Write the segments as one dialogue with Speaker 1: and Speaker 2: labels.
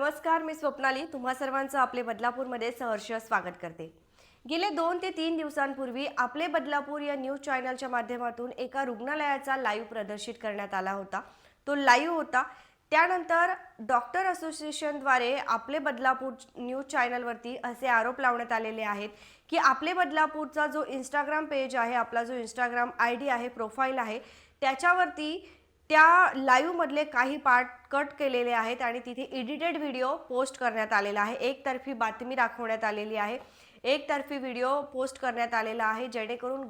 Speaker 1: नमस्कार मी स्वप्नाली. तुम्हा सर्वांचं आपले बदलापूरमध्ये सहर्ष स्वागत करते. गेले दोन ते तीन दिवसांपूर्वी आपले बदलापूर या न्यूज चॅनलच्या माध्यमातून एका रुग्णालयाचा लाईव्ह प्रदर्शित करण्यात आला होता. तो लाईव्ह होता. त्यानंतर डॉक्टर असोसिएशनद्वारे आपले बदलापूर न्यूज चॅनलवरती असे आरोप लावण्यात आलेले आहेत की आपले बदलापूरचा जो इंस्टाग्राम पेज आहे आपला जो इंस्टाग्राम आय डी आहे प्रोफाईल आहे त्याच्यावरती त्या लाईव्हमधले काही पार्ट कट केलेले आहेत आणि तिथे एडिटेड व्हिडिओ पोस्ट करण्यात आलेला आहे. एकतर्फी बातमी दाखवण्यात आलेली आहे. एकतर्फी व्हिडिओ पोस्ट करण्यात आलेला आहे. जेणेकरून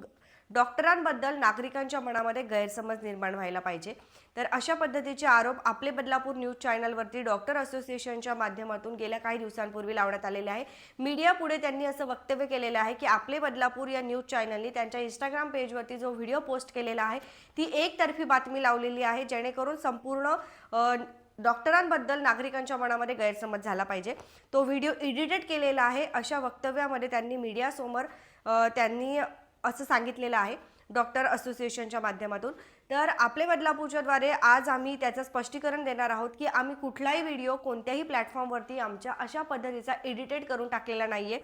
Speaker 1: डॉक्टरांबद्दल नागरिकांच्या मनामध्ये गैरसमज निर्माण व्हायला पाहिजे. तर अशा पद्धतीचे आरोप आपले बदलापूर न्यूज चॅनलवरती डॉक्टर असोसिएशनच्या माध्यमातून गेल्या काही दिवसांपूर्वी लावण्यात आलेले आहे. मीडिया पुढे त्यांनी असं वक्तव्य केलेलं आहे की आपले बदलापूर या न्यूज चॅनलनी त्यांच्या इंस्टाग्राम पेजवरती जो व्हिडिओ पोस्ट केलेला आहे ती एकतर्फी बातमी लावलेली आहे जेणेकरून संपूर्ण डॉक्टरांबद्दल नागरिकांच्या मनामध्ये गैरसमज झाला पाहिजे. तो व्हिडिओ एडिटेड केलेला आहे अशा वक्तव्यामध्ये त्यांनी मीडियासमोर त्यांनी असं सांगितलेलं आहे डॉक्टर असोसिएशनच्या माध्यमातून. तर आपले बदलापूरच्याद्वारे आज आम्ही त्याचं स्पष्टीकरण देणार आहोत की आम्ही कुठलाही व्हिडिओ कोणत्याही प्लॅटफॉर्मवरती आमच्या अशा पद्धतीचा एडिटेड करून टाकलेला नाही आहे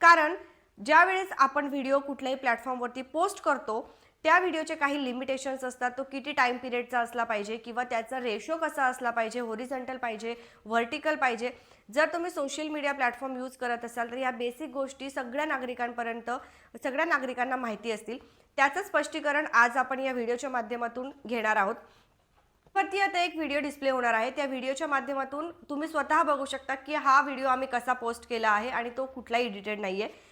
Speaker 1: कारण ज्यावेळेस आपण व्हिडिओ कुठल्याही प्लॅटफॉर्मवरती पोस्ट करतो त्या व्हिडिओचे काही लिमिटेशन्स असतात. तो किती टाईम पिरियडचा असला पाहिजे किंवा त्याचा रेशो कसा असला पाहिजे होरिझंटल पाहिजे व्हर्टिकल पाहिजे. जर तुम्ही सोशल मीडिया प्लॅटफॉर्म यूज करत असाल तर या बेसिक गोष्टी सगळ्या नागरिकांपर्यंत सगळ्या नागरिकांना माहिती असतील. त्याचं स्पष्टीकरण आज आपण या व्हिडिओच्या माध्यमातून घेणार आहोत. वरती आता एक व्हिडिओ डिस्प्ले होणार आहे. त्या व्हिडिओच्या माध्यमातून तुम्ही स्वतः बघू शकता की हा व्हिडिओ आम्ही कसा पोस्ट केला आहे आणि तो कुठलाही एडिटेड नाही आहे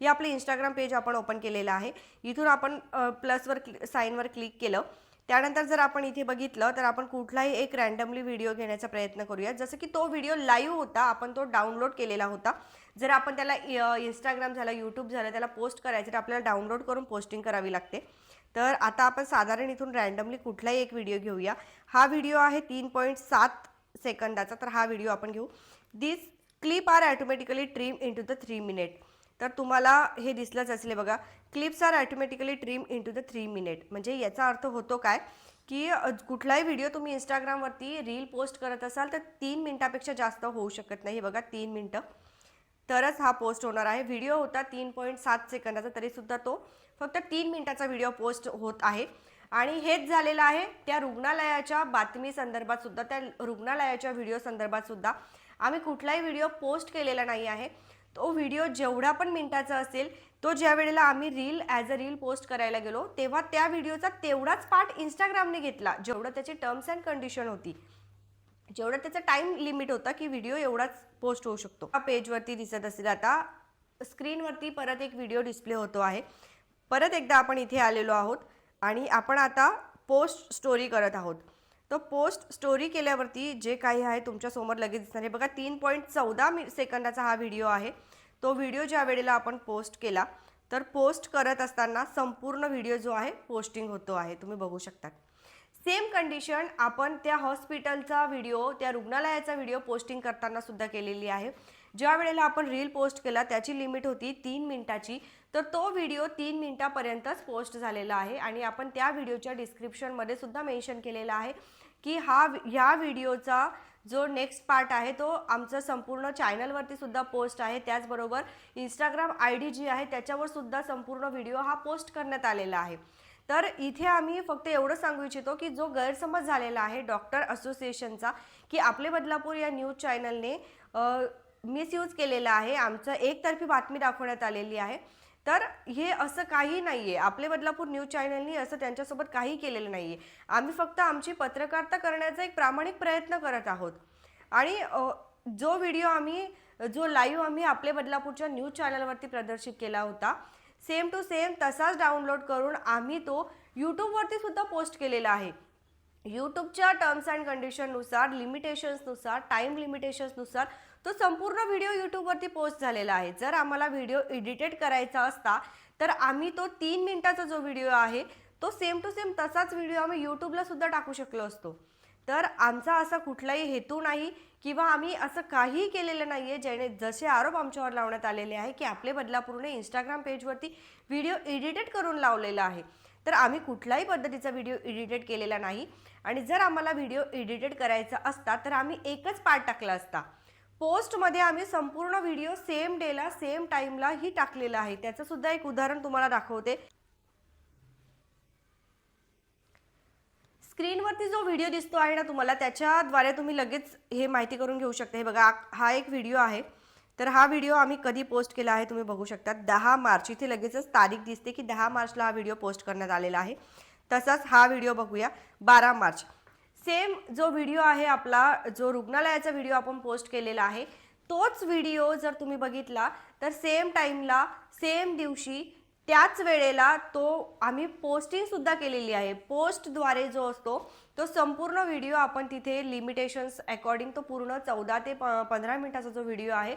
Speaker 1: हे आपलं इंस्टाग्राम पेज आपण ओपन केलेलं आहे. इथून आपण प्लसवर क्लि साईनवर क्लिक केलं. त्यानंतर जर आपण इथे बघितलं तर आपण कुठलाही एक रँडमली व्हिडिओ घेण्याचा प्रयत्न करूया जसं की तो व्हिडिओ लाईव्ह होता आपण तो डाउनलोड केलेला होता. जर आपण त्याला इंस्टाग्राम झाला यूट्यूब झालं त्याला पोस्ट करायचं तर आपल्याला डाउनलोड करून पोस्टिंग करावी लागते. तर आता आपण साधारण इथून रँडमली कुठलाही एक व्हिडिओ घेऊया. हा व्हिडिओ आहे तीन पॉईंट सात सेकंदाचा तर हा व्हिडिओ आपण घेऊ. This clip are automatically trim into the three minute तर तुम्हाला हे दिसलंच असेल बघा. Clips are automatically trim into the three minute म्हणजे याचा अर्थ होतो काय? की कुठलाही व्हिडिओ तुम्ही इंस्टाग्रामवरती रील पोस्ट करत असाल तर तीन मिनटापेक्षा जास्त होऊ शकत नाही. बघा तीन मिनटं. तरच हा पोस्ट होणार आहे. व्हिडिओ होता तीन पॉईंट सात सेकंदाचा तरीसुद्धा तो फक्त तीन मिनटाचा व्हिडिओ पोस्ट होत आहे. आणि हेच झालेलं आहे त्या रुग्णालयाच्या बातमी संदर्भात सुद्धा त्या रुग्णालयाच्या व्हिडिओ संदर्भात सुद्धा. आम्ही कुठलाही व्हिडिओ पोस्ट केलेला नाही आहे. तो व्हिडिओ जेवढा पण मिनिटाचा असेल तो ज्या वेळेला आम्ही reel as a reel post करायला गेलो तेव्हा त्या व्हिडिओचा तेवढाच पार्ट इंस्टाग्रामने घेतला जेवढं त्याची टर्म्स अँड कंडिशन होती. जेवढं त्याचा टाईम लिमिट होता की व्हिडिओ एवढाच पोस्ट होऊ शकतो. हा पेजवरती दिसत असेल आता स्क्रीनवरती परत एक व्हिडिओ डिस्प्ले होतो आहे. परत एकदा आपण इथे आलेलो आहोत आणि आपण आता पोस्ट स्टोरी करत आहोत. तर पोस्ट स्टोरी केल्यावरती जे काही आहे तुमच्यासमोर लगेच दिसणार आहे. बघा तीन पॉईंट चौदा मि सेकंदाचा हा व्हिडिओ आहे. तो व्हिडिओ ज्या वेळेला आपण पोस्ट केला तर पोस्ट करत असताना संपूर्ण व्हिडिओ जो आहे पोस्टिंग होतो आहे. तुम्ही बघू शकतात. सेम कंडिशन आपण त्या हॉस्पिटलचा व्हिडिओ त्या रुग्णालयाचा व्हिडिओ पोस्टिंग करताना सुद्धा केलेली आहे. ज्या वेळेला आपण रील पोस्ट केला त्याची लिमिट होती तीन मिनिटाची. तर तो व्हिडिओ तीन मिनिटापर्यंतच पोस्ट झालेला आहे. आणि आपण त्या व्हिडिओच्या डिस्क्रिप्शनमध्ये सुद्धा मेन्शन केलेलं आहे. की हा ह्या व्हिडिओचा जो नेक्स्ट पार्ट आहे तो आमचं संपूर्ण चॅनलवरती सुद्धा पोस्ट आहे. त्याचबरोबर इंस्टाग्राम आय डी जी आहे त्याच्यावर सुद्धा संपूर्ण व्हिडिओ हा पोस्ट करण्यात आलेला आहे. तर इथे आम्ही फक्त एवढं सांगू इच्छितो की जो गैरसमज झालेला आहे डॉक्टर असोसिएशनचा की आपले बदलापूर या न्यूज चॅनलने मिसयूज केलेला आहे. आमचं एकतर्फी बातमी दाखवण्यात आलेली आहे. तर हे असं काही नाही आहे आपले बदलापूर न्यूज चॅनलनी असं त्यांच्यासोबत काही केलेलं नाही आहे आम्ही फक्त आमची पत्रकारिता करण्याचा एक प्रामाणिक प्रयत्न करत आहोत. आणि जो व्हिडिओ आम्ही जो लाईव्ह आम्ही आपले बदलापूरच्या न्यूज चॅनलवरती प्रदर्शित केला होता सेम टू सेम तसाच डाउनलोड करून आम्ही तो यूट्यूबवरती सुद्धा पोस्ट केलेला आहे. यूट्यूबच्या टर्म्स अँड कंडिशननुसार लिमिटेशन्सनुसार टाईम लिमिटेशन्सनुसार तो संपूर्ण व्हिडिओ यूट्यूबवरती पोस्ट झालेला आहे. जर आम्हाला व्हिडिओ एडिटेड करायचा असता तर आम्ही तो तीन मिनिटाचा जो व्हिडिओ आहे तो सेम टू सेम तसाच व्हिडिओ आम्ही यूट्यूबला सुद्धा टाकू शकलो असतो. तर आमचा असा कुठलाही हेतू नाही किंवा आम्ही असं काहीही केलेलं नाही आहे ज्याने जसे आरोप आमच्यावर लावण्यात आलेले आहे की आपले बदलापूरने इंस्टाग्राम पेजवरती व्हिडिओ एडिटेड करून लावलेला आहे. तर आम्ही कुठल्याही पद्धतीचा व्हिडिओ एडिटेड केलेला नाही. आणि जर आम्हाला व्हिडिओ एडिटेड करायचा असता तर आम्ही एकच पार्ट टाकला असता. पोस्टमध्ये आम्ही संपूर्ण व्हिडिओ सेम डेला सेम टाइमला ही टाकलेला आहे. त्याचं सुद्धा एक उदाहरण तुम्हाला दाखवते. स्क्रीनवरती जो व्हिडिओ दिसतो आहे ना तुम्हाला त्याच्याद्वारे तुम्ही लगेच हे माहिती करून घेऊ शकता. हे बघा हा एक व्हिडिओ आहे. तर हा व्हिडिओ आम्ही कधी पोस्ट केला आहे तुम्ही बघू शकता. दहा मार्च इथे लगेचच तारीख दिसते की दहा मार्चला हा व्हिडिओ पोस्ट करण्यात आलेला आहे. तसाच हा व्हिडिओ बघूया बारा मार्च. सेम जो व्हिडिओ आहे आपला जो रुग्णालयाचा व्हिडिओ आपण पोस्ट केलेला आहे तोच व्हिडिओ जर तुम्ही बघितला तर सेम टाईमला सेम दिवशी त्याच वेळेला तो आम्ही पोस्टिंगसुद्धा केलेली आहे. पोस्टद्वारे जो असतो तो संपूर्ण व्हिडिओ आपण तिथे लिमिटेशन्स अकॉर्डिंग तो पूर्ण चौदा ते प पंधरा मिनिटाचा जो व्हिडिओ आहे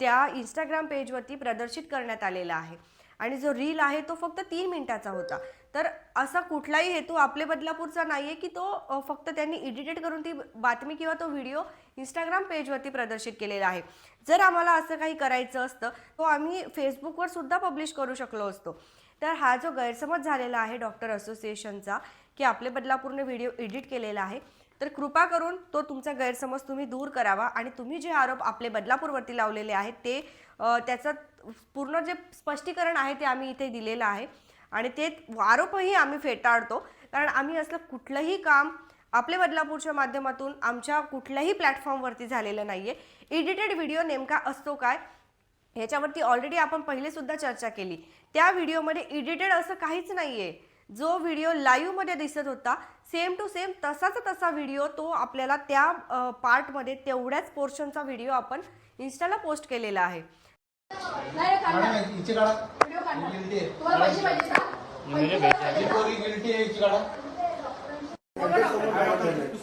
Speaker 1: त्या इंस्टाग्राम पेजवरती प्रदर्शित करण्यात आलेला आहे. आणि जो रील आहे तो फक्त तीन मिनिटाचा होता. तर असा कुठलाही हेतू आपले बदलापूरचा नाही आहे की तो फक्त त्यांनी एडिटेड करून ती बातमी किंवा तो व्हिडिओ इंस्टाग्राम पेजवरती प्रदर्शित केलेला आहे. जर आम्हाला असं काही करायचं असतं तो आम्ही फेसबुकवर सुद्धा पब्लिश करू शकलो असतो. तर हा जो गैरसमज झालेला आहे डॉक्टर असोसिएशनचा की आपले बदलापूरने व्हिडिओ एडिट केलेला आहे तर कृपा करून तो तुमचा गैरसमज तुम्ही दूर करावा आणि तुम्ही जे आरोप आपले बदलापूरवरती लावलेले आहेत ते त्याचं पूर्ण जे स्पष्टीकरण आहे ते आम्ही इथे दिलेलं आहे. आणि ते आरोपही आम्ही फेटाळतो. कारण आम्ही असलं कुठलंही काम आपले बदलापूरच्या माध्यमातून आमच्या कुठल्याही प्लॅटफॉर्मवरती झालेलं नाही आहे एडिटेड व्हिडिओ नेमका असतो काय? ह्याच्यावरती ऑलरेडी आपण पहिलेसुद्धा चर्चा केली. त्या व्हिडिओमध्ये एडिटेड असं काहीच नाही आहे जो व्हिडिओ लाईव्हमध्ये दिसत होता सेम टू सेम तसाच तसा व्हिडिओ तो आपल्याला त्या पार्टमध्ये तेवढ्याच पोर्शनचा व्हिडिओ आपण इन्स्टाला पोस्ट केलेला आहे.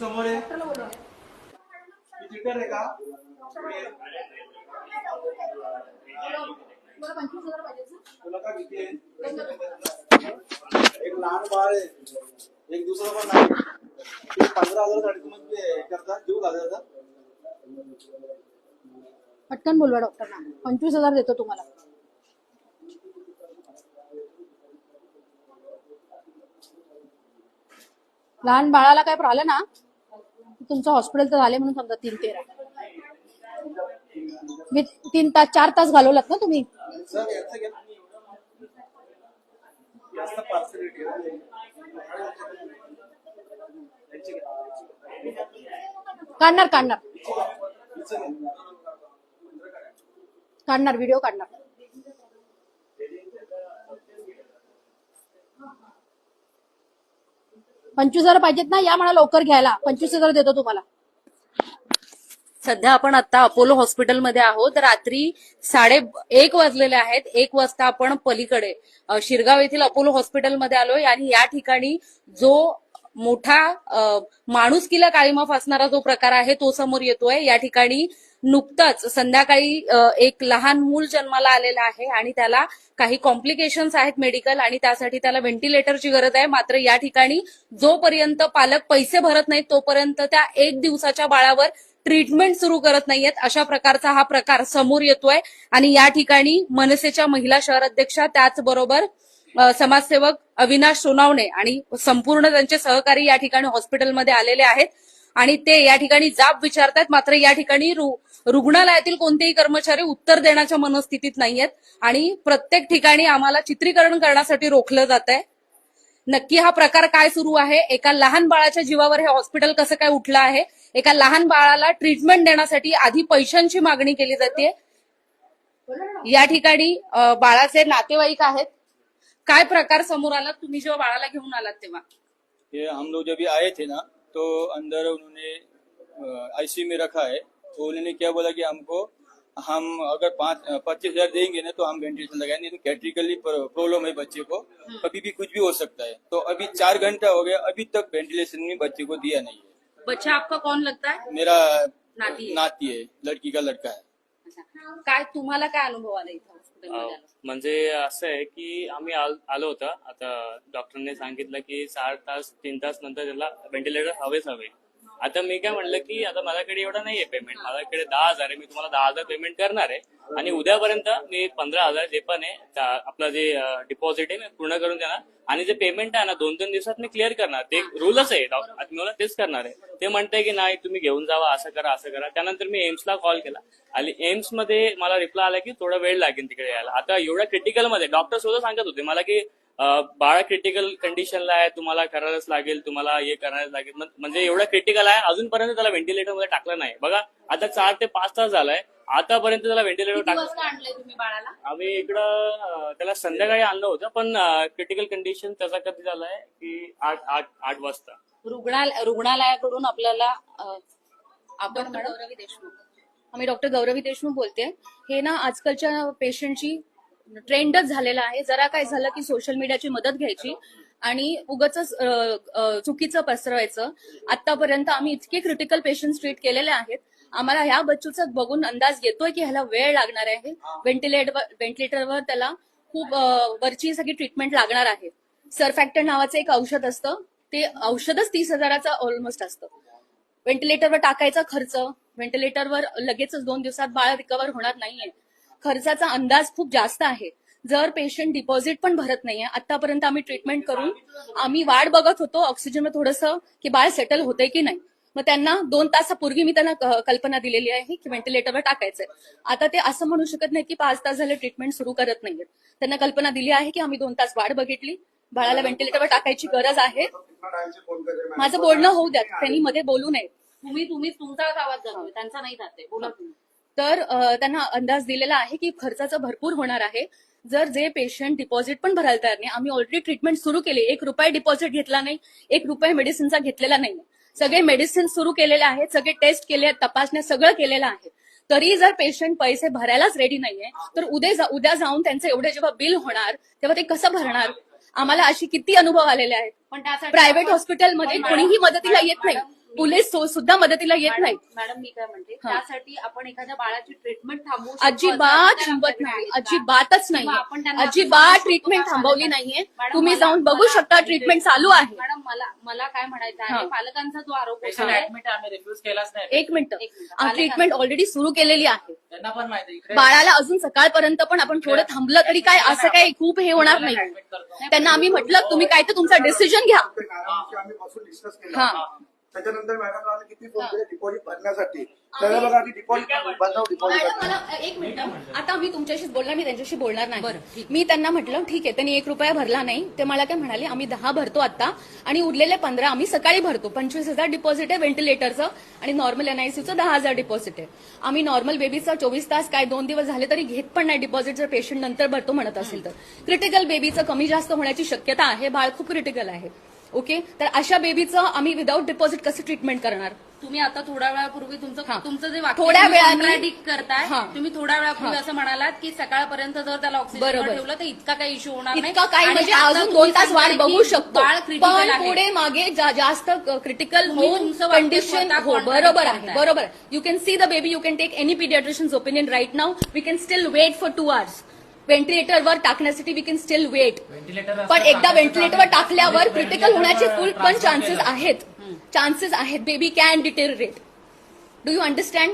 Speaker 2: समोर आहे. का? तुला का आहे? एक लहान बाळ आहे. एक दुसरं पण नाही. पंधरा हजारसाठी तुम्ही हे करता देऊ का दादा
Speaker 3: पटकन बोलवा डॉक्टरना पंचवीस हजार देतो तुम्हाला. लहान बाळाला काय राहिलं ना तुमचं हॉस्पिटल तर झाले म्हणून समजा तीन तेरा. मी तीन तास चार तास घालवलात ना तुम्ही? काढणार काढणार. काढणार व्हिडिओ काढणार. पंचवीस हजार पाहिजेत ना या मला लवकर घ्यायला. पंचवीस हजार देतो तुम्हाला.
Speaker 4: सध्या आपण आता अपोलो हॉस्पिटलमध्ये आहोत. रात्री साडे एक वाजलेले आहेत. एक वाजता आपण पलीकडे शिरगाव येथील अपोलो हॉस्पिटलमध्ये आलोय आणि या ठिकाणी जो मोठा माणुसकीला काळीमा फासणारा जो प्रकार आहे तो समोर येतोय. या ठिकाणी नुकतंच संध्याकाळी एक लहान मूल जन्माला आलेलं आहे आणि त्याला काही कॉम्प्लिकेशन्स आहेत मेडिकल आणि त्यासाठी त्याला व्हेंटिलेटरची गरज आहे. मात्र या ठिकाणी जोपर्यंत पालक पैसे भरत नाहीत तोपर्यंत त्या एक दिवसाच्या बाळावर ट्रीटमेंट सुरू करत नाहीयेत. अशा प्रकारचा हा प्रकार समोर येतोय आणि या ठिकाणी मनसेच्या महिला शहर अध्यक्षा त्याचबरोबर समाजसेवक अविनाश सोनावणे आणि संपूर्ण त्यांचे सहकारी या ठिकाणी हॉस्पिटलमध्ये आलेले आहेत. आणि ते या ठिकाणी जाब विचारतायत. मात्र या ठिकाणी रुग्णालयातील कोणतेही कर्मचारी उत्तर देण्याच्या मनस्थितीत नाहीयेत आणि प्रत्येक ठिकाणी आम्हाला चित्रीकरण करण्यासाठी रोखलं जात आहे नक्की हा प्रकार काय सुरू आहे? एका लहान बाळाच्या जीवावर हे हॉस्पिटल कसं काय उठलं आहे? एका लहान बाळाला ट्रीटमेंट देण्यासाठी आधी पैशांची मागणी केली जाते या ठिकाणी बाळाचे नातेवाईक आहेत. काय प्रकार समोर आला? तुम्ही जेव्हा बाळाला घेऊन आलात तेव्हा.
Speaker 5: ये हम लोग जब आए थे ना तो अंदर उन्होंने आईसीयू में रखा है। तो उन्होंने क्या बोला कि हमको हम अगर पाँच पच्चीस हज़ार देंगे ना तो हम वेंटिलेशन लगाएँगे तो कैट्रिकली प्रॉब्लम है बच्चे को। कभी भी कुछ भी हो सकता है। तो अभी चार घंटा हो गया अभी तक वेंटिलेशन में बच्चे को दिया नहीं है।
Speaker 4: बच्चा आपका कौन लगता है?
Speaker 5: मेरा
Speaker 4: नाती है।
Speaker 5: नाती है लड़की का लड़का है।
Speaker 4: अच्छा. काय तुम्हाला काय अनुभव आला इथं?
Speaker 6: म्हणजे असं आहे की आम्ही आल- होता. आता डॉक्टरने सांगितलं की साठ तास तीन तास नंतर त्याला व्हेंटिलेटर हवेच हवे. आता मी काय म्हणलं की आता माझ्याकडे एवढं नाहीये पेमेंट माझ्याकडे दहा हजार आहे. मी तुम्हाला दहा हजार पेमेंट करणार आहे. आणि उद्यापर्यंत मी पंधरा हजार जे पण आहे आपलं जे डिपॉझिट आहे मी पूर्ण करून देणार. आणि जे पेमेंट आहे ना दोन तीन दिवसात मी क्लिअर करणार. ते रूलच आहे मी मला तेच करणार आहे. ते म्हणताय की नाही तुम्ही घेऊन जावा असं करा असं करा. त्यानंतर मी एम्सला कॉल केला. आणि एम्समध्ये मला रिप्लाय आला की थोडा वेळ लागेल तिकडे यायला. आता एवढ्या क्रिटिकलमध्ये डॉक्टर सुद्धा सांगत होते मला की बाळा क्रिटिकल कंडिशनला आहे तुम्हाला करायलाच लागेल तुम्हाला हे करायलाच लागेल. म्हण- म्हणजे एवढं क्रिटिकल आहे अजूनपर्यंत त्याला व्हेंटिलेटरमध्ये टाकलं नाही. बघा आता चार ते पाच तास झालाय आतापर्यंत त्याला व्हेंटिलेटर
Speaker 3: किती
Speaker 6: टाक
Speaker 3: वाजता आणलंय तुम्ही बाळाला?
Speaker 6: आम्ही इकडं त्याला संध्याकाळी आणलं होतं पण क्रिटिकल कंडिशन त्याचा कधी झालाय की आठ आठ आठ वाजता.
Speaker 3: रुग्णालय रुग्णालयाकडून आपल्याला आपण गौरवी देशमुख. आम्ही डॉक्टर गौरवी देशमुख बोलते हे ना आजकालच्या पेशंटची ट्रेंडच झालेला आहे. जरा काय झालं की सोशल मीडियाची मदत घ्यायची आणि उगच चुकीचं पसरवायचं. आतापर्यंत आम्ही इतके क्रिटिकल पेशंट ट्रीट केलेले आहेत. आम्हाला ह्या बच्चूचा बघून अंदाज येतोय की ह्याला वेळ लागणार आहे. व्हेंटिलेटर व्हेंटिलेटरवर त्याला खूप वरची सगळी ट्रीटमेंट लागणार आहे. सरफॅक्टर नावाचं एक औषध असतं. ते औषधच तीस हजाराचं ऑलमोस्ट असतं. व्हेंटिलेटरवर टाकायचा खर्च. व्हेंटिलेटरवर लगेचच दोन दिवसात बाळ रिकवर होणार नाहीये. खर्चाचा अंदाज खूप जास्त आहे. जर पेशंट डिपॉझिट पण भरत नाहीये आतापर्यंत आम्ही ट्रीटमेंट करून आम्ही वाट बघत होतो ऑक्सिजन थोडंसं की बाळ सेटल होतंय की नाही. मग त्यांना दोन तासापूर्वी मी त्यांना कल्पना दिलेली आहे की व्हेंटिलेटरवर टाकायचंय. आता ते असं म्हणू शकत नाही की पाच तास झाले ट्रीटमेंट सुरू करत नाहीयेत. त्यांना कल्पना दिली आहे की आम्ही दोन तास वाढ बघितली. बाळाला व्हेंटिलेटरवर टाकायची गरज आहे. माझं बोलणं होऊ द्या त्यांनी मध्ये बोलू नये.
Speaker 4: तुम्ही तुम्ही तुमचा आवाज जातोय त्यांचा नाही जाते बोला
Speaker 3: तर त्यांना अंदाज दिलेला आहे की खर्चाचं भरपूर होणार आहे. जर जे पेशंट डिपॉझिट पण भरायला तयार नाही आम्ही ऑलरेडी ट्रीटमेंट सुरू केली एक रुपये डिपॉझिट घेतला नाही एक रुपये मेडिसिनचा घेतलेला नाही सगळे मेडिसिन सुरू केलेले आहेत सगळे टेस्ट केले आहेत तपासण्या सगळं केलेलं आहे. तरी जर पेशंट पैसे भरायलाच रेडी नाहीये तर उद्या जा- उद्या जाऊन त्यांचं एवढे जेव्हा बिल होणार तेव्हा ते कसं भरणार? आम्हाला अशी किती अनुभव आलेले आहेत. प्रायव्हेट हॉस्पिटलमध्ये कोणीही मदतीला येत नाही. पोलीस सु- सुद्धा मदतीला येत
Speaker 4: मॅडम
Speaker 3: नाही
Speaker 4: मॅडम मी काय म्हणते
Speaker 3: हा.
Speaker 4: त्यासाठी आपण एखाद्या बाळाची ट्रीटमेंट थांबवू शकतो.
Speaker 3: अजिबात
Speaker 4: असं
Speaker 3: थांबत
Speaker 4: आपल्याकडे
Speaker 3: नाही.
Speaker 4: का?
Speaker 3: अजिबातच
Speaker 4: किंवा आपण
Speaker 3: नाही
Speaker 4: असं
Speaker 3: अजिबात
Speaker 4: सांगू शकतो
Speaker 3: ट्रीटमेंट
Speaker 4: का
Speaker 3: थांबवली? नाहीये.
Speaker 4: मॅडम,
Speaker 3: तुम्ही
Speaker 4: मला-
Speaker 3: जाऊन बघू
Speaker 4: मला-
Speaker 3: शकता ट्रीटमेंट चालू आहे.
Speaker 4: मॅडम मला मला काय म्हणायचं
Speaker 3: हा.
Speaker 4: आहे पालकांचा जो आरोप
Speaker 7: पेशंट
Speaker 4: होता
Speaker 7: ऍडमिट आम्ही रिफ्यूज केलाच नाही.
Speaker 3: एक मिनिट.
Speaker 4: एक मिनिट.
Speaker 3: ट्रीटमेंट ऑलरेडी सुरू केलेली आहे.
Speaker 7: त्यांना पण माहिती इकडे
Speaker 3: बाळाला अजून सकाळपर्यंत पण आपण थोडं थांबलं तरी काय असं काही खूप हे होणार नाही.
Speaker 7: ऍडमिट करतो.
Speaker 3: त्यांना आम्ही म्हटलं तुम्ही काय तर तुमचा डिसिजन घ्या.
Speaker 2: मॅडमशी आम्ही बसून डिस्कस केलं.
Speaker 3: हा.
Speaker 2: त्याच्यानंतर मॅडमला आम्ही किती फोन केले डिपॉझिट भरण्यासाठी. तर बघा आधी डिपॉझिट डिपॉझिट
Speaker 3: मॅडम मला एक मिनिट. आता मी तुमच्याशीच बोलणार मी त्यांच्याशी बोलणार नाही. मी त्यांना म्हटलं ठीक आहे त्यांनी एक रुपया भरला नाही. ते मला काय म्हणाले आम्ही दहा भरतो आता आणि उरलेले पंधरा आम्ही सकाळी भरतो. पंचवीस हजार डिपॉझिट आहे व्हेंटिलेटरचं आणि नॉर्मल एनआयसीचं दहा हजार डिपॉझिट आहे. आम्ही नॉर्मल बेबीचं चोवीस तास काय दोन दिवस झाले तरी घेत पण नाही डिपॉझिट जर पेशंट नंतर भरतो म्हणत असेल तर. क्रिटिकल बेबीचं कमी जास्त होण्याची शक्यता आहे. बाळ खूप क्रिटिकल आहे. ओके तर अशा बेबीचं आम्ही विदाऊट डिपॉझिट कसं ट्रीटमेंट करणार
Speaker 4: तुम्ही आता थोड्या वेळापूर्वी तुमचं. तुमचं जे
Speaker 3: थोड्या
Speaker 4: contradict करताय
Speaker 3: हा.
Speaker 4: तुम्ही थोड्या वेळापूर्वी. असं म्हणालात की सकाळपर्यंत जर त्याला ऑक्सिजन
Speaker 3: बरोबर.
Speaker 4: ठेवलं तर इतका काही इश्यू होणार नाही
Speaker 3: इतका काही
Speaker 4: आणि
Speaker 3: म्हणजे
Speaker 4: आता
Speaker 3: अजून
Speaker 4: तुम्ही
Speaker 3: दोन तास वाट बघू शकतो
Speaker 4: बाळ critical
Speaker 3: पण
Speaker 4: आहे.
Speaker 3: पुढे मागे जा- जास्त क्रिटिकल
Speaker 4: तुम्ही
Speaker 3: होऊन
Speaker 4: तुमचं वाक्य
Speaker 3: कंडिशन
Speaker 4: स्वतः
Speaker 3: हो
Speaker 4: contradict
Speaker 3: बरोबर आहे
Speaker 4: करताय.
Speaker 3: बरोबर you can see the baby you can take any paediatrician's opinion right now we can still wait for two hours व्हेंटिलेटरवर टाकण्यासाठी वी कॅन स्टील वेट पण एकदा व्हेंटिलेटरवर टाकल्यावर क्रिटिकल होण्याचे फुल पण चान्सेस आहेत. चान्सेस आहेत. Baby can deteriorate do you understand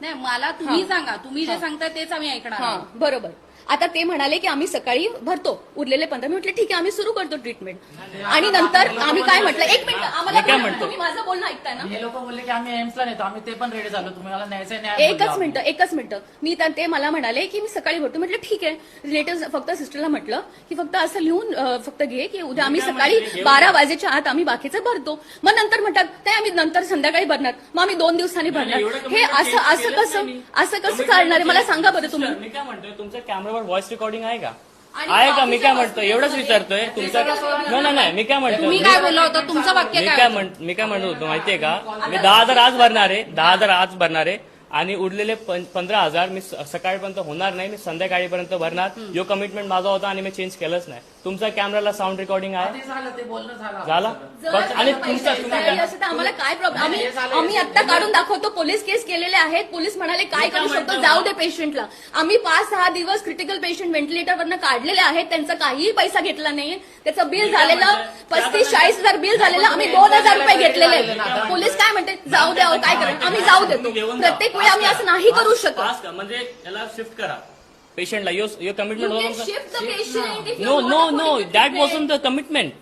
Speaker 4: नाही मला तुम्ही. सांगा. तुम्ही जे
Speaker 3: हा.
Speaker 4: सांगताय तेच आम्ही ऐकणार
Speaker 3: हा. बरोबर. आता ते म्हणाले की आम्ही सकाळी भरतो. उरलेले पंधरा मी म्हटलं ठीक आहे आम्ही सुरू करतो ट्रीटमेंट आणि नंतर आम्ही काय म्हटलं? एक मिनिट आम्हाला
Speaker 6: काय म्हणतो?
Speaker 3: तुम्ही माझं बोलणं ऐकताय ना?
Speaker 7: हे लोक बोलले की आम्ही एम्सला नेतो. आम्ही ते पण रेडी झालो. तुम्हाला न्यायचं नाही
Speaker 3: एकच मिनिटं एकच मिनिटं. मी ते मला म्हणाले की मी सकाळी भरतो. म्हटलं ठीक आहे. रिलेटिव्ह फक्त सिस्टरला म्हटलं की फक्त असं लिहून फक्त घे की उद्या आम्ही सकाळी बारा वाजेच्या आत आम्ही बाकीचं भरतो. मग नंतर म्हणतात नाही आम्ही नंतर संध्याकाळी भरणार. मग आम्ही दोन दिवसांनी भरणार. हे असं असं कसं असं कसं चालणार आहे? मला सांगा बरं तुम्ही.
Speaker 6: काय म्हणतोय तुमच्या कॅमेरावर व्हॉइस रेकॉर्डिंग आहे का? आहे का? मी काय म्हणतोय? एवढंच विचारतोय. तुमचा नाही नाही, नाही. मी काय म्हणतोय?
Speaker 4: तुम्ही काय बोलला होता? तुमचं वाक्य
Speaker 6: मी
Speaker 4: काय
Speaker 6: काय
Speaker 4: होतं?
Speaker 6: म्हण मी काय म्हणत होतो? माहितीये का? मी दहा हजार आज भरणार आहे. दहा हजार आज भरणार आहे. आणि उरलेले पंधरा हजार मी सकाळपर्यंत होणार नाही मी संध्याकाळीपर्यंत भरणार. यो कमिटमेंट माझा होता आणि मी चेंज केलंच नाही. तुमच्या कॅमेराला साऊंड रेकॉर्डिंग आहे?
Speaker 7: झालं
Speaker 6: आणि
Speaker 3: आम्हाला
Speaker 6: तुमचा
Speaker 3: आम्हाला काय प्रॉब्लेम आम्ही आम्ही आता काढून दाखवतो पोलीस केस केलेले आहेत. पोलीस म्हणाले काय करू शकतो? जाऊ दे पेशंटला आम्ही पाच सहा दिवस क्रिटिकल पेशंट व्हेंटिलेटरवरनं काढलेले आहेत. त्यांचा काहीही पैसा घेतला नाही. त्याचं बिल झालेलं पस्तीस चाळीस हजार बिल झालेलं. आम्ही दोन हजार रुपये घेतलेले. आहेत. पोलीस काय म्हणते? जाऊ द्या काय करा? आम्ही जाऊ देतो प्रत्येक वेळी आम्ही असं नाही करू शकत
Speaker 6: पास का म्हणजे याला शिफ्ट करा पेशंटला यो यो commitment
Speaker 3: if you
Speaker 6: no
Speaker 3: want
Speaker 6: no no that was the commitment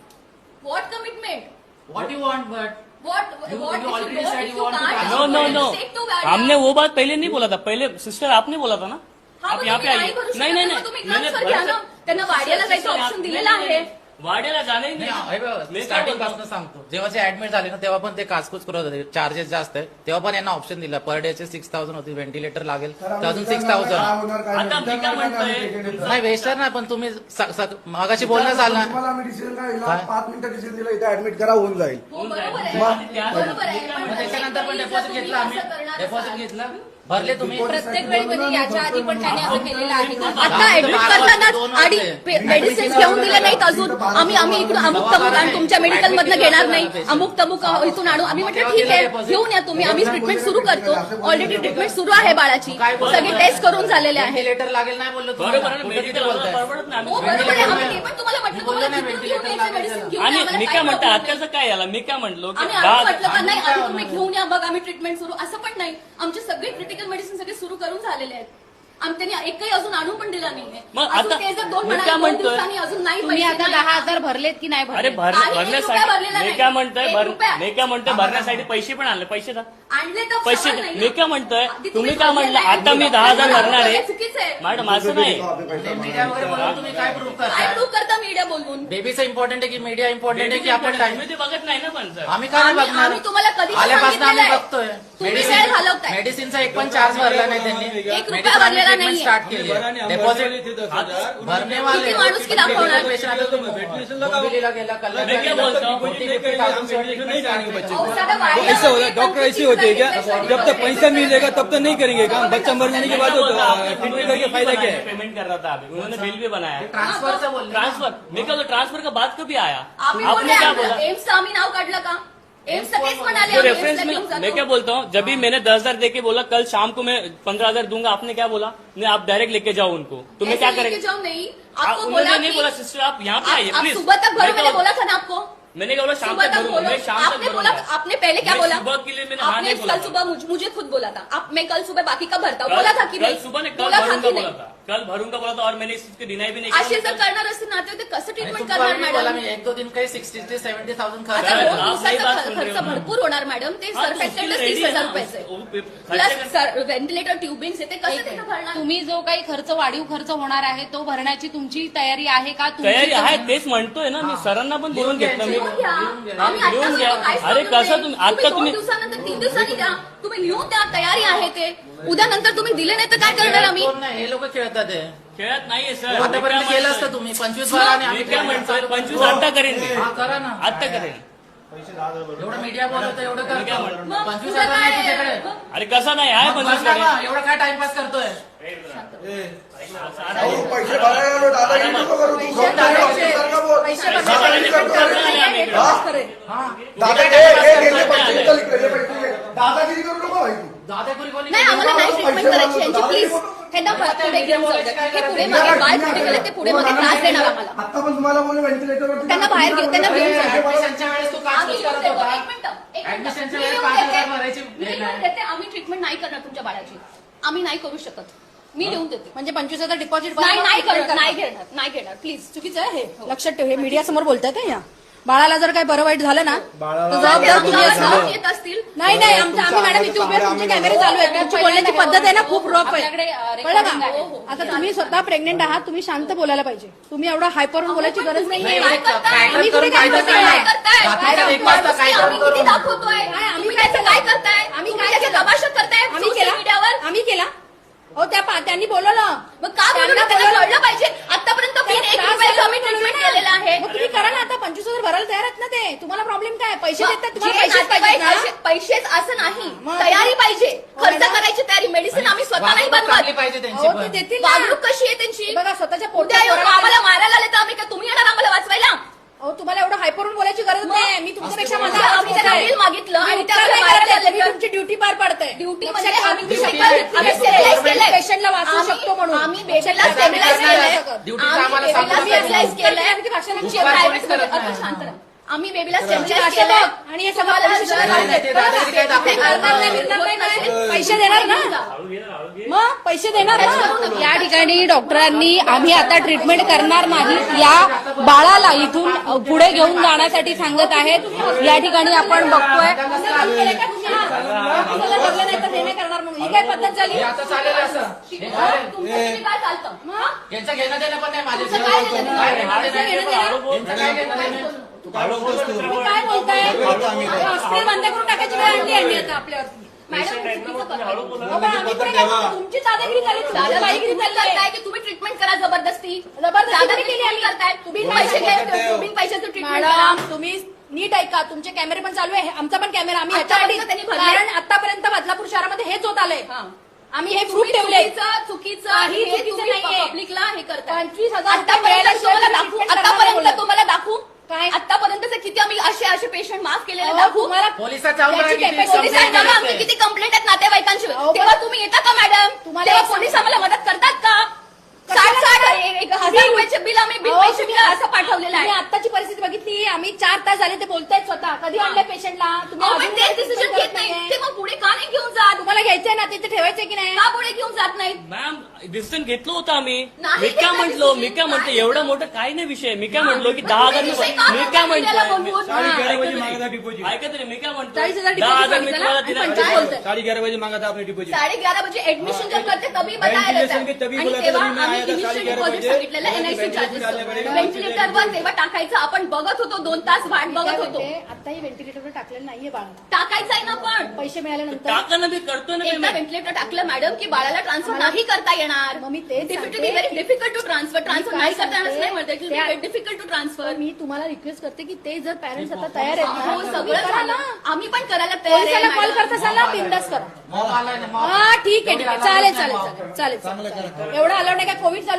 Speaker 3: What commitment?
Speaker 7: What you want but
Speaker 3: What?
Speaker 7: You-
Speaker 3: what
Speaker 7: you
Speaker 3: if
Speaker 7: already
Speaker 3: don't?
Speaker 7: said
Speaker 3: If
Speaker 7: you
Speaker 3: you
Speaker 7: want to
Speaker 3: can't,
Speaker 7: pass.
Speaker 6: No no no
Speaker 3: stick to that.
Speaker 6: हमने वो बात पहले नहीं बोला था पहले sister आपने बोला था ना
Speaker 3: हा,
Speaker 6: आप
Speaker 3: मग
Speaker 6: यहाँ पे
Speaker 3: तुम्ही नाही करू शकत,
Speaker 6: नहीं नहीं
Speaker 3: मग
Speaker 6: नहीं
Speaker 3: तुम्ही
Speaker 6: मैंने
Speaker 3: घ्या ना. त्यांना वाड्याला जायचं ऑप्शन दिलेलं आहे
Speaker 6: जाणे
Speaker 7: स्टार्टिंग? पासून सांगतो. जेव्हा ते ऍडमिट झाले ना तेव्हा पण ते कासकूच करत होते. चार्जेस जास्त आहे तेव्हा पण यांना ऑप्शन दिला. पर डे चे सिक्स थाउजंड होती. व्हेंटिलेटर लागेल. तर अजून सिक्स थाउजंड
Speaker 6: आता मी काय म्हणतोय?
Speaker 7: नाही वेस्टर ना पण तुम्ही स- स- मगाशी बोलणं झालं ना.
Speaker 2: तुम्हाला आम्ही डिसिजन काय दिला?
Speaker 7: काय?
Speaker 2: पाच मिनिटं डिसिजन दिलं इथे ऍडमिट करा होऊन जाईल.
Speaker 3: हो, बरोबर आहे.
Speaker 6: मग-
Speaker 3: बरोबर आहे. पण
Speaker 7: त्याच्यानंतर पण डेपॉझिट घेतलं आम्ही.
Speaker 3: असं करणार
Speaker 7: डेपॉझिट. घेतलं? भरले तुम्ही.
Speaker 3: प्रत्येक वेळी म्हणजे याच्या आधी पण त्याने असं केलेलं आहे? आता ऍडमिट करतानाच आणि
Speaker 7: वाजले.
Speaker 3: मेडिसिन घेऊन दिले नाहीत अजून. आम्ही आम्ही इकडून अमुक तमुक आणि तुमच्या मेडिकल मधनं घेणार नाही. अमुक तमुक इथून आणू. आम्ही म्हटलं ठीक आहे घेऊन या तुम्ही. आम्ही ट्रीटमेंट सुरू करतो. ऑलरेडी ट्रीटमेंट सुरू आहे बाळाची. सगळे टेस्ट करून झालेले आहे
Speaker 7: व्हेंटिलेटर लागेल नाही बोललो.
Speaker 6: बरोबर आहे.
Speaker 3: हो
Speaker 6: आम्ही-
Speaker 3: ते पण तुम्हाला म्हटलं तुम्हाला
Speaker 6: आणि मी काय म्हणतो आजकालचं काय याला? मी काय म्हणलो की
Speaker 3: आम्ही म्हटलं नाही तुम्ही? घेऊन या बघ आम्ही ट्रीटमेंट सुरू. असं पण नाही आमचे सगळे क्रिटिकल मेडिसिन सगळे सुरू करून झालेले आहेत. आम त्यांनी एकही अजून आणून पण दिला नाहीये.
Speaker 6: मग
Speaker 3: अजून
Speaker 6: आता
Speaker 3: ते जर दोन
Speaker 6: मी
Speaker 3: म्हणाले,
Speaker 6: काय
Speaker 3: दोन
Speaker 6: म्हणतोय?
Speaker 3: दिवसांनी अजून नाही
Speaker 4: तुम्ही
Speaker 3: पैसे
Speaker 4: आता
Speaker 3: नाही.
Speaker 4: दहा हजार भरलेत की नाही
Speaker 6: अरे
Speaker 4: भरले
Speaker 6: भर
Speaker 3: आणि एक रुपया
Speaker 6: भरण्यासाठी
Speaker 3: भरलेला
Speaker 6: मी
Speaker 3: नाही.
Speaker 6: काय म्हणतोय?
Speaker 3: एक
Speaker 6: भर
Speaker 3: रुपया.
Speaker 6: मी काय म्हणतोय? भरण्यासाठी पैसे पण आणले. पैसे
Speaker 3: आणले तर
Speaker 6: पैसे
Speaker 3: सवाल नाही
Speaker 6: मी. काय म्हणतोय?
Speaker 3: आधी
Speaker 6: तुम्ही काय म्हणलं? आता मी दहा हजार भरणार. आहे.
Speaker 3: चुकीचं आहे.
Speaker 6: मॅडम असं नाही.
Speaker 7: मीडिया वगैरे बोलून तुम्ही काय प्रूव्ह
Speaker 3: करता? मीडिया बोलून.
Speaker 7: बेबीचं इम्पॉर्टंट आहे की मीडिया इम्पॉर्टंट आहे की आपण टाइम
Speaker 6: ते बघत नाही ना पण सर.
Speaker 7: आम्ही काय नाही
Speaker 3: आम्ही-
Speaker 7: बघणार?
Speaker 3: आम्ही तुम्हाला कधी
Speaker 7: आल्यापासून आम्ही
Speaker 3: सांगितलेलं आहे.
Speaker 7: बघतोय.
Speaker 3: तुम्ही वेळ घालवताय.
Speaker 7: मेडिसिनचा एक पण चार्ज भरला नाही त्यांनी.
Speaker 3: रुपया भरलेला
Speaker 7: ट्रीटमेंट
Speaker 3: नाहीये.
Speaker 7: स्टार्ट केली डेपॉझिट भरने वाले
Speaker 3: किती माणुसकी दाखवणार?
Speaker 7: बोंबिवलीला गेला कल्याण
Speaker 6: मैं क्या बोलता. हूँ?
Speaker 3: अहो, साधा वाया
Speaker 8: ऐसा होता
Speaker 3: जाते,
Speaker 8: डॉक्टर ऐसे होते हैं क्या? जब तक पैसा मिलेगा तब तक नहीं करेंगे काम। बच्चा मर जाने के बाद ट्रीटमेंट करके फ़ायदा क्या है?
Speaker 6: पेमेंट कर रहा था अभी। उन्होंने बिल भी बनाया।
Speaker 7: ट्रान्सफरचं बोलले
Speaker 6: ट्रांसफ़र मैं क्या ट्रांसफ़र का बात कभी आया? आपने क्या बोला?
Speaker 3: एम्सचं आम्ही नाव काढलं का आम्ही
Speaker 6: रेफरेंस
Speaker 3: एम्सला
Speaker 6: में मैं क्या बोलता हूँ? जब भी मैंने दस हज़ार देके बोला कल शाम को मैं पंद्रह हज़ार दूँगा आपने क्या बोला? नहीं आप डायरेक्ट लेके जाओ उनको। तुम्हें
Speaker 3: ऐसे
Speaker 6: क्या करेंगे?
Speaker 3: जाओ नहीं। आपको
Speaker 6: उन्होंने
Speaker 3: बोला
Speaker 6: नहीं बोला सिस्टर आप यहाँ पे आइए प्लीज़
Speaker 3: सुबह तक भरो मैंने बोला था ना आपको।
Speaker 6: मैंने क्या बोला शाम तक भरूँगा मैं शाम तक
Speaker 3: बोला आपने पहले क्या बोला?
Speaker 6: सुबह के लिए मैंने हाँ
Speaker 3: आपने
Speaker 6: नहीं बोला
Speaker 3: कल सुबह मुझे खुद बोला था। आप मैं कल सुबह बाकी का भरता हूँ। बोला था की
Speaker 6: सुबह ने कल
Speaker 3: बोला था।
Speaker 6: भरूंगा
Speaker 3: की
Speaker 6: बोला
Speaker 3: नाही
Speaker 6: था कल भरूंगा बोला था और मैंने इस चीज को डिनाई भी नहीं
Speaker 3: असे
Speaker 6: किया
Speaker 3: करणार नाते ते कसं ट्रीटमेंट करणार
Speaker 7: बोला
Speaker 3: मॅडम
Speaker 7: मी एक दो दिन काही सिक्स्टी ते सेव्हन्टी थाउजंड
Speaker 3: आता
Speaker 7: खर्च
Speaker 3: दोन
Speaker 6: आप
Speaker 3: दिवसाचा
Speaker 6: नाही बात
Speaker 3: ख-
Speaker 6: सुन रहे
Speaker 3: खर्च
Speaker 6: हो.
Speaker 3: भरपूर होणार मॅडम ते
Speaker 6: हाँ, तो उसके
Speaker 3: सरफेक्टेड
Speaker 6: लिए
Speaker 3: तीस
Speaker 6: ready है
Speaker 3: हजार
Speaker 6: ना.
Speaker 3: रुपयाचे.
Speaker 6: वो पे- खर्चे का-
Speaker 3: प्लस व्हेंटिलेटर ट्युबिंग ते कसं तिथं भरणार?
Speaker 4: तुम्ही जो काही खर्च वाढीव खर्च होणार आहे तो भरण्याची तुमची तयारी आहे का? तुमची
Speaker 6: तयारी आहे तेच म्हणतोय ना मी. सरांना पण बोलून घेतलं मी.
Speaker 3: लिहून घ्या. आम्ही
Speaker 6: लिहून
Speaker 3: आता
Speaker 6: घ्या.
Speaker 3: सुद्धा काहीच
Speaker 6: अरे कसं. तुम्ही- आता
Speaker 3: दोन
Speaker 6: तुम्ही-
Speaker 3: दिवसानंतर तीन दिवसांनी द्या. तुम्ही लिहून द्या तयारी आहे ते. उद्या नंतर तुम्ही दिले नाही तर काय करणार आम्ही?
Speaker 7: कोण नाही हे लोक खेळतात. हे.
Speaker 6: खेळत नाहीये सर.
Speaker 7: आतापर्यंत केलं असतं तुम्ही. पंचवीस बारा आणि
Speaker 6: मी काय म्हणतोय. पंचवीस
Speaker 7: हो.
Speaker 6: आता करेन मी.
Speaker 7: हा, करा ना.
Speaker 6: आता करेन.
Speaker 7: एवढं मीडिया बोलवतं एवढं
Speaker 6: काय
Speaker 7: करतो?
Speaker 3: मग
Speaker 7: पंचवीस
Speaker 3: तुझं
Speaker 7: हजार नाही
Speaker 3: काय?
Speaker 7: तुझ्याकडे.
Speaker 6: अरे कसं नाही आहे
Speaker 7: मग
Speaker 6: पंचवीस करेन.
Speaker 7: एवढं काय टाइमपास करतोय?
Speaker 2: अहो, पैसे भरायला आलो, दादागिरी नको करू तू. बोल. हा? दादा पैसे इकडे. दादागिरी करू नको भाई तू.
Speaker 7: दादागिरी कोणी
Speaker 3: नाही आम्हाला नाही ट्रीटमेंट करायची यांची. प्लीज हे ना पुढे घेऊन जाऊ द्या हे पुढे मागे बाय कुठे गेले ते पुढे मध्ये त्रास देणार आम्हाला.
Speaker 2: आता पण तुम्हाला बोलू व्हेंटिलेटरवरती
Speaker 3: त्यांना बाहेर घेऊ, त्यांना घेऊन जा.
Speaker 7: ऍडमिशनच्या वेळेस तू काय
Speaker 3: आम्ही
Speaker 7: सोच
Speaker 3: लिहून
Speaker 7: करत
Speaker 3: देतो.
Speaker 7: होता.
Speaker 3: एक मिनिटं, एक मिनिटं.
Speaker 7: ऍडमिशनच्या
Speaker 3: मी
Speaker 7: वेळेस
Speaker 3: लिहून
Speaker 7: पाच
Speaker 3: देते.
Speaker 7: हजार भरायची
Speaker 3: मी
Speaker 7: हे.
Speaker 3: देते. आम्ही ट्रीटमेंट नाही करणार तुमच्या बाळाची. आम्ही नाही करू शकत. मी लिहून देते.
Speaker 4: म्हणजे पंचवीस हजार डिपॉझिट
Speaker 3: नाही नाही करणार नाही घेणार नाही घेणार. प्लीज चुकीचं आहे हे.
Speaker 9: लक्षात ठेव हे मीडिया समोर बोलतात हं या. बाळाला जर काही बरं वाईट झालं ना तर
Speaker 3: जबाबदार
Speaker 9: जबाबदार तुम्ही असणार
Speaker 3: नाव येत असतील.
Speaker 9: नाही नाही आमच्या आम्ही मॅडम इथे उभे तुमचे कॅमेरे चालू आहेत तुमची बोलण्याची पद्धत आहे ना खूप रफ
Speaker 4: आपल्याकडे,
Speaker 9: आहे कळलं
Speaker 4: recording आहे.
Speaker 9: का आता तुम्ही स्वतः प्रेग्नेंट आहात तुम्ही शांत बोलायला पाहिजे. तुम्ही एवढं हायपरून बोलायची गरज
Speaker 3: नाही, करताय?
Speaker 9: आम्ही कुठे काय
Speaker 7: काय
Speaker 9: करतोय?
Speaker 3: काय करताय?
Speaker 7: रात्रीच्या एक वाजता काय
Speaker 3: आम्ही किती दाखवतोय
Speaker 9: काय आम्ही
Speaker 3: तुम्ही
Speaker 9: काय
Speaker 3: त्याचं काय करताय?
Speaker 9: आम्ही काय केलं?
Speaker 3: करताय?
Speaker 9: आम्ही केला? आम्ही केला? हो त्या पा- त्यांनी बोलवलं.
Speaker 3: मग का बोलू
Speaker 9: त्यांना
Speaker 3: त्यांना
Speaker 9: बोलवलं.
Speaker 3: कळलं पाहिजे? आतापर्यंत बिन एक
Speaker 9: त्रास
Speaker 3: रुपयाचं आम्ही
Speaker 9: झाला
Speaker 3: ट्रीटमेंट
Speaker 9: ना.
Speaker 3: केलेलं आहे
Speaker 9: मग तुम्ही करा ना आता पंचवीस हजार भरायला तुम्हाला प्रॉब्लेम काय पैसे देतात तुम्हाला पैसेच ना
Speaker 3: असे- पैसेच असं नाही
Speaker 9: मग-
Speaker 3: तयारी पाहिजे
Speaker 9: हो
Speaker 3: खर्च. करायची तयारी मेडिसिन आम्ही स्वतः नाही
Speaker 7: वागणूक चांगली
Speaker 3: बनवत
Speaker 7: पाहिजे त्यांची
Speaker 9: अहो, ते
Speaker 7: पण
Speaker 9: देतील ना.
Speaker 3: वागणूक कशी आहे त्यांची
Speaker 9: बघा स्वतःच्या
Speaker 3: उद्या
Speaker 9: पोटात
Speaker 3: येऊन
Speaker 9: पोराला-
Speaker 3: आम्हाला मारायला आले तर आम्ही काय तुम्ही येणार आम्हाला वाचवायला
Speaker 9: अहो तुम्हाला एवढं हायपरून बोलायची गरज
Speaker 3: मग-
Speaker 9: नाही मी तुमच्यापेक्षा
Speaker 3: असं
Speaker 9: माझा
Speaker 3: बोला.
Speaker 9: आवाज
Speaker 3: आम्ही
Speaker 9: मोठा
Speaker 3: त्यांना
Speaker 9: आहे.
Speaker 3: bill मागितलं आणि
Speaker 9: मी
Speaker 3: त्या
Speaker 9: उत्तर नाही
Speaker 3: मारायला
Speaker 9: करत आहे.
Speaker 3: आले
Speaker 9: मी
Speaker 3: तर-
Speaker 9: तुमची ड्युटी पार पडते
Speaker 3: ड्युटी म्हणजे
Speaker 9: ठेवा.
Speaker 3: आम्ही
Speaker 7: duty
Speaker 3: केलंय.
Speaker 9: पेशंटला वाचवू
Speaker 3: आम्ही-
Speaker 9: शकतो म्हणून
Speaker 3: आम्ही
Speaker 7: करणार
Speaker 3: केलंय
Speaker 7: आहे. Duty तर
Speaker 3: आम्ही
Speaker 7: आम्हाला
Speaker 3: बेबीला
Speaker 7: सांगू नका
Speaker 3: स्टेबिलाईज
Speaker 7: तुम्ही.
Speaker 3: केलंय
Speaker 9: तुमची
Speaker 3: तुमची
Speaker 7: उपकार
Speaker 3: प्रायव्हेट
Speaker 7: कोणीच करत
Speaker 3: मध्ये
Speaker 7: नाही.
Speaker 3: आता शांत राहा. आम्ही बेबीला.
Speaker 9: आणि हे सगळं पोलीस स्टेशनला. पैसे देणार ना? मग पैसे देणार ना?
Speaker 4: या ठिकाणी डॉक्टरांनी आम्ही आता ट्रीटमेंट करणार नाही. या बाळाला इथून पुढे घेऊन जाण्यासाठी सांगत आहेत. या ठिकाणी आपण बघतोय.
Speaker 9: ही काय पद्धत झाली
Speaker 3: चालतं तुमचं
Speaker 9: तुम्ही काय बोलताय? हॉस्पिटल बंद करून टाकायची वेळ आणली आता
Speaker 3: मॅडम चुकीचं करताय.
Speaker 9: हो, पण आम्ही पुढे काय करू? तुमची दादागिरी झाली. दादागिरी
Speaker 3: की तुम्ही ट्रीटमेंट करा जबरदस्ती?
Speaker 9: जबरदस्ती
Speaker 3: दादागिरी
Speaker 9: केली
Speaker 3: तुम्ही
Speaker 9: आम्ही.
Speaker 3: करताय. तुम्ही
Speaker 9: बिन
Speaker 3: पैसे
Speaker 9: पैशाचं
Speaker 3: घ्या बिन पैशाचं ट्रीटमेंट करा.
Speaker 9: मॅडम तुम्ही नीट ऐका. तुमचे कॅमेरे पण चालू आहे. आमचा पण कॅमेरा आम्ही
Speaker 3: आतापर्यंत
Speaker 9: ह्याच्यासाठी
Speaker 3: त्यांनी.
Speaker 9: कारण आतापर्यंत बदलापूर शहरामध्ये हेच होत आलंय.
Speaker 3: हा.
Speaker 9: आम्ही हे प्रूफ
Speaker 3: तुम्ही
Speaker 9: ठेवले.
Speaker 3: चुकीचं चुकीचं
Speaker 9: काही
Speaker 3: हे
Speaker 9: चुकीचं
Speaker 3: तुम्ही
Speaker 9: नाहीये.
Speaker 3: पब्लिकला हे करताय.
Speaker 9: पंचवीस हजार रुपये
Speaker 3: आतापर्यंत
Speaker 9: मिळाल्याशिवाय
Speaker 3: तुम्हाला
Speaker 9: तुम्ही
Speaker 3: दाखवू
Speaker 9: treatment करणार नाही
Speaker 3: आतापर्यंत
Speaker 9: बोलत.
Speaker 3: तुम्हाला दाखवू?
Speaker 9: काय?
Speaker 3: आतापर्यंत किती आम्ही असे असे पेशंट माफ केलेले दाखवू
Speaker 9: तुम्हाला याची
Speaker 7: किती
Speaker 9: capacity
Speaker 3: ना आमची. किती कंप्लेंट आहेत नातेवाईकांची तेव्हा तुम्ही येता का मॅडम
Speaker 9: तुम्हाला एक
Speaker 3: पोलीस. आम्हाला मदत करतात का साठ साठ एक हजार रुपयाचे बिल आम्ही बिल
Speaker 9: अहो,
Speaker 3: पेशंटला
Speaker 9: तुम्ही-
Speaker 3: असं पाठवलेलं आहे.
Speaker 9: आताची परिस्थिती बघितली. आम्ही चार तास झाले ते बोलतायत स्वतः. कधी आणले पेशंटला? तुम्ही
Speaker 3: अहो, पण
Speaker 9: अजून
Speaker 3: ते
Speaker 9: काही
Speaker 3: डिसिजन
Speaker 9: treatment
Speaker 3: घेत
Speaker 9: करत
Speaker 3: नाही.
Speaker 9: नाहीये.
Speaker 3: ते मग पुढे का नाही घेऊन जात?
Speaker 9: तुम्हाला घ्यायचंय ना तिथे ठेवायचंय की नाही?
Speaker 3: का पुढे घेऊन जात नाही
Speaker 6: मॅम डिसिजन घेतलं होतं आम्ही.
Speaker 3: नाही
Speaker 6: मी काय
Speaker 3: घेतलं
Speaker 6: म्हंटलो?
Speaker 3: decision.
Speaker 6: मी काय म्हणतो
Speaker 3: नाही.
Speaker 6: एवढं मोठं काही नाही विषय. मी काय म्हंटलो की दहा हजार मी
Speaker 3: विषय का
Speaker 6: मी काय
Speaker 3: आपल्याला
Speaker 6: म्हणतो
Speaker 3: बोलवून?
Speaker 5: साढ़े ग्यारह बजे
Speaker 6: ऐका
Speaker 5: मांगा था
Speaker 6: तरी
Speaker 5: डिपोजिट
Speaker 6: ऐका तरी मी काय म्हणतो
Speaker 9: चाळीस हजार
Speaker 6: दहा हजार मी तुम्हाला दिला?
Speaker 3: काय
Speaker 5: साढ़े ग्यारह बजे मांगा था आपने डिपोजिट
Speaker 3: साढ़े ग्यारह बजे एडमिशन जब करते तभी बताया
Speaker 5: Ventilation
Speaker 3: जाता
Speaker 5: के तभी बोला
Speaker 3: आणि
Speaker 5: था,
Speaker 3: तेव्हा
Speaker 5: तभी मैं
Speaker 3: आम्ही
Speaker 5: आया था,
Speaker 3: इनिशियल डिपॉझिट. सांगितलेलं एनआयसी तेव्हा टाकायचं. आपण बघत होतो दोन तास वाट बघत होतो.
Speaker 9: आताही व्हेंटिलेटरवर टाकलेलं नाहीये बाळाला
Speaker 3: टाकायचं आहे ना पण.
Speaker 9: पैसे मिळाल्यानंतर.
Speaker 6: टाका ना मी करतो ना
Speaker 3: एकदा
Speaker 6: पेमेंट
Speaker 3: व्हेंटिलेटर टाकलं मॅडम की बाळाला ट्रान्सफर नाही करता येणार.
Speaker 9: मग मी तेच सांगते.
Speaker 3: Very difficult to transfer transfer
Speaker 9: काय
Speaker 3: नाही करता येणार
Speaker 9: सांगते?
Speaker 3: नाही म्हणते
Speaker 9: त्या-
Speaker 3: डिफिकल्ट टू ट्रान्सफर
Speaker 9: मी तुम्हाला रिक्वेस्ट करते की ते जर पॅरेंट्स आता तयार आहेत ना,
Speaker 3: हो
Speaker 9: तुम्ही
Speaker 3: सगळं
Speaker 9: करा
Speaker 3: झालं.
Speaker 9: ना.
Speaker 3: आम्ही पण करायला तयार आहे
Speaker 9: पोलिसाला कॉल
Speaker 3: मॅडम.
Speaker 9: करत असाल ना बिंदास करा.
Speaker 7: आलाय ना.
Speaker 9: हा ठीक आहे ठीक आहे. चालेल चालेल चालेल चालेल चालेल. एवढं अलाउड नाही का कोविड चालू